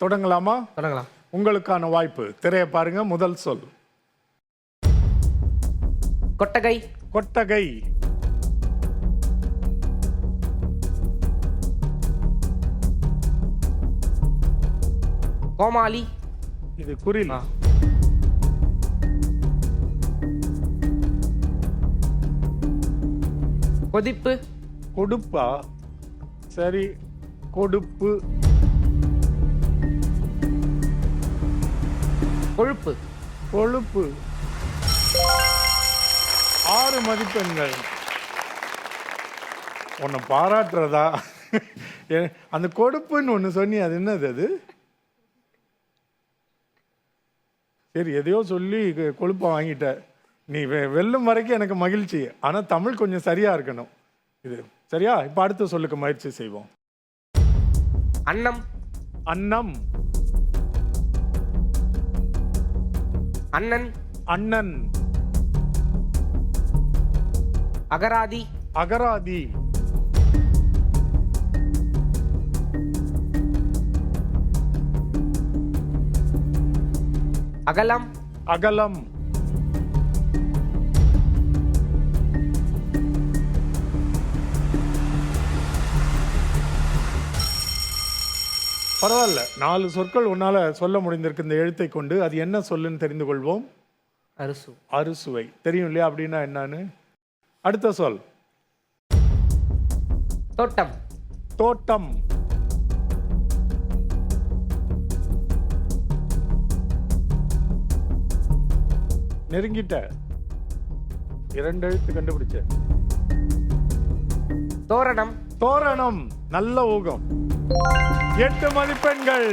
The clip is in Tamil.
தொடங்கலாமா? தொடங்கலாம். உங்களுக்கான வாய்ப்பு. திரையை பாருங்க முதல் சொல். கொட்டகை. கொட்டகை. கோமாளி. இது குரில். ஆ. கொதிப்பு. கொடுப்பா. சரி கொடுப்பு. கொழுப்பு. கொழுப்பு. ஆறு மதிப்பெண்கள். உன்னை பாராட்டுறதா? அந்த கொடுப்புன்னு ஒன்று சொன்னி அது என்னது அது? சரி எதையோ சொல்லி கொழுப்பை வாங்கிட்ட. நீ வெ- வெல்லும் வரைக்கும் எனக்கு மகிழ்ச்சி. ஆனால் தமிழ் கொஞ்சம் சரியா இருக்கணும். இது சரியா? இப்போ அடுத்த சொல்லுக்கு முயற்சி செய்வோம். அன்னம். அன்னம். அண்ணன் அண்ணன் அகராதி அகராதி அகலம் அகலம் பரவாயில்ல. நாலு சொற்கள் உன்னால சொல்ல முடிந்திருக்கு இந்த எழுத்தை கொண்டு. அது என்ன சொல்லுன்னு தெரிந்து கொள்வோம். அரிசு அறுசுவை. தெரியும் இல்லையா அப்படின்னா என்னன்னு? அடுத்த சொல். தோட்டம். தோட்டம். நெருங்கிட்ட. இரண்டு எழுத்து கண்டுபிடிச்ச. தோரணம். தோரணம். நல்ல ஊகம். எட்டு மதிப்பெண்கள்.